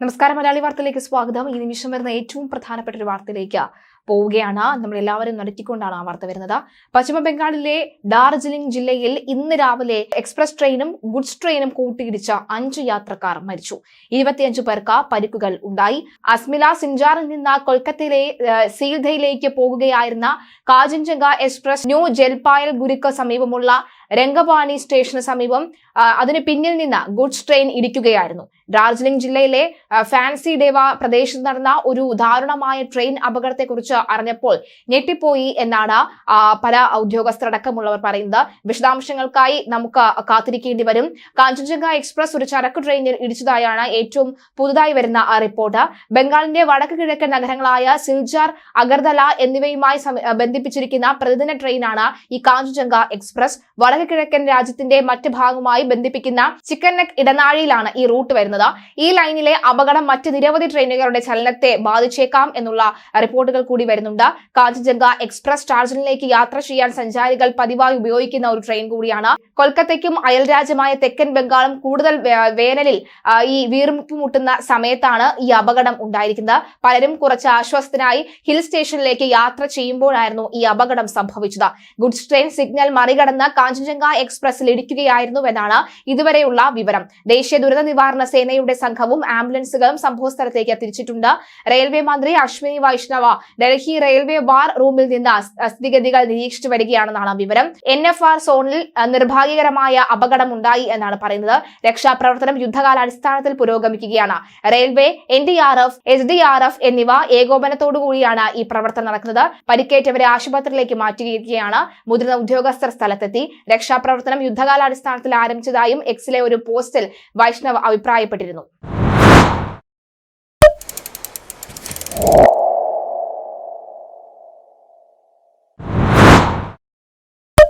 നമസ്കാരം മലയാളി വാർത്തയിലേക്ക് സ്വാഗതം. ഈ നിമിഷം വരുന്ന ഏറ്റവും പ്രധാനപ്പെട്ട ഒരു വാർത്തയിലേക്ക് പോവുകയാണ്. നമ്മൾ എല്ലാവരും നടത്തിക്കൊണ്ടാണ് ആ വാർത്ത വരുന്നത്. പശ്ചിമ ബംഗാളിലെ ഡാർജിലിംഗ് ജില്ലയിൽ ഇന്ന് രാവിലെ എക്സ്പ്രസ് ട്രെയിനും ഗുഡ്സ് ട്രെയിനും കൂട്ടിയിടിച്ച അഞ്ച് യാത്രക്കാർ മരിച്ചു. ഇരുപത്തിയഞ്ചു പേർക്ക് പരിക്കുകൾ ഉണ്ടായി. അസ്മില സിൻജാറിൽ നിന്ന് കൊൽക്കത്തയിലെ സീൽധയിലേക്ക് പോകുകയായിരുന്ന കാഞ്ചൻജംഗ എക്സ്പ്രസ് ന്യൂ ജൽപായൽ ഗുരുക്ക് സമീപമുള്ള രംഗപാണി സ്റ്റേഷന് സമീപം അതിന് പിന്നിൽ നിന്ന് ഗുഡ്സ് ട്രെയിൻ ഇടിക്കുകയായിരുന്നു. ഡാർജിലിംഗ് ജില്ലയിലെ ഫാൻസി ഡേവ പ്രദേശത്ത് നടന്ന ഒരു ദാരുണമായ ട്രെയിൻ അപകടത്തെക്കുറിച്ച് അറിഞ്ഞപ്പോൾ ഞെട്ടിപ്പോയി എന്നാണ് പല ഉദ്യോഗസ്ഥരടക്കമുള്ളവർ പറയുന്നത്. വിശദാംശങ്ങൾക്കായി നമുക്ക് കാത്തിരിക്കേണ്ടി വരും. കാഞ്ചൻജംഗ എക്സ്പ്രസ് ഒരു ചരക്ക് ട്രെയിനിൽ ഇടിച്ചതായാണ് ഏറ്റവും പുതുതായി വരുന്ന റിപ്പോർട്ട്. ബംഗാളിന്റെ വടക്ക് കിഴക്കൻ നഗരങ്ങളായ സിൽജാർ അഗർതല എന്നിവയുമായി ബന്ധിപ്പിച്ചിരിക്കുന്ന പ്രതിദിന ട്രെയിനാണ് ഈ കാഞ്ചൻജംഗ എക്സ്പ്രസ്. വടക്ക് കിഴക്കൻ രാജ്യത്തിന്റെ മറ്റ് ഭാഗവുമായി ബന്ധിപ്പിക്കുന്ന ചിക്കൻ നെക് ഇടനാഴിയിലാണ് ഈ റൂട്ട് വരുന്നത്. ഈ ലൈനിലെ അപകടം മറ്റ് നിരവധി ട്രെയിനുകളുടെ ചലനത്തെ ബാധിച്ചേക്കാം എന്നുള്ള റിപ്പോർട്ടുകൾ കൂടി വരുന്നുണ്ട്. കാഞ്ചിജംഗ എക്സ്പ്രസ് ഡാർജിലിംഗിലേക്ക് യാത്ര ചെയ്യാൻ സഞ്ചാരികൾ പതിവായി ഉപയോഗിക്കുന്ന ഒരു ട്രെയിൻ കൂടിയാണ്. കൊൽക്കത്തയ്ക്കും അയൽരാജ്യമായ തെക്കൻ ബംഗാളും കൂടുതൽ വേനലിൽ ഈ വീർമുപ്പ് മുട്ടുന്ന സമയത്താണ് ഈ അപകടം ഉണ്ടായിരിക്കുന്നത്. പലരും കുറച്ച് ആശ്വാസത്തിനായി ഹിൽ സ്റ്റേഷനിലേക്ക് യാത്ര ചെയ്യുമ്പോഴായിരുന്നു ഈ അപകടം സംഭവിച്ചത്. ഗുഡ്സ് ട്രെയിൻ സിഗ്നൽ മറികടന്ന് കാഞ്ചൻജംഗ എക്സ്പ്രസിൽ ഇടിക്കുകയായിരുന്നുവെന്നാണ് ഇതുവരെയുള്ള വിവരം. ദേശീയ ദുരന്ത നിവാരണ സേനയുടെ സംഘവും ആംബുലൻസുകളും സംഭവസ്ഥലത്തേക്ക് തിരിച്ചിട്ടുണ്ട് റെയിൽവേ മന്ത്രി അശ്വിനി വൈഷ്ണവ ഡൽഹി റെയിൽവേ വാർ റൂമിൽ നിന്ന് സ്ഥിതിഗതികൾ നിരീക്ഷിച്ചു വരികയാണെന്നാണ് വിവരം. എൻ എഫ് ആർ സോണിൽ നിർഭാഗ്യകരമായ അപകടം ഉണ്ടായി എന്നാണ് പറയുന്നത്. രക്ഷാപ്രവർത്തനം യുദ്ധകാലാടിസ്ഥാനത്തിൽ പുരോഗമിക്കുകയാണ്. Railway N D R F S D R F എന്നിവ ഏകോപനത്തോടുകൂടിയാണ് ഈ പ്രവർത്തനം നടക്കുന്നത്. പരിക്കേറ്റവരെ ആശുപത്രിയിലേക്ക് മാറ്റിയിരിക്കുകയാണ്. മുതിർന്ന ഉദ്യോഗസ്ഥർ സ്ഥലത്തെത്തി. രക്ഷാപ്രവർത്തനം യുദ്ധകാലാടിസ്ഥാനത്തിൽ ആരംഭിച്ചതായും എക്സിലെ ഒരു പോസ്റ്റിൽ വൈഷ്ണവ് അഭിപ്രായപ്പെട്ടിരുന്നു.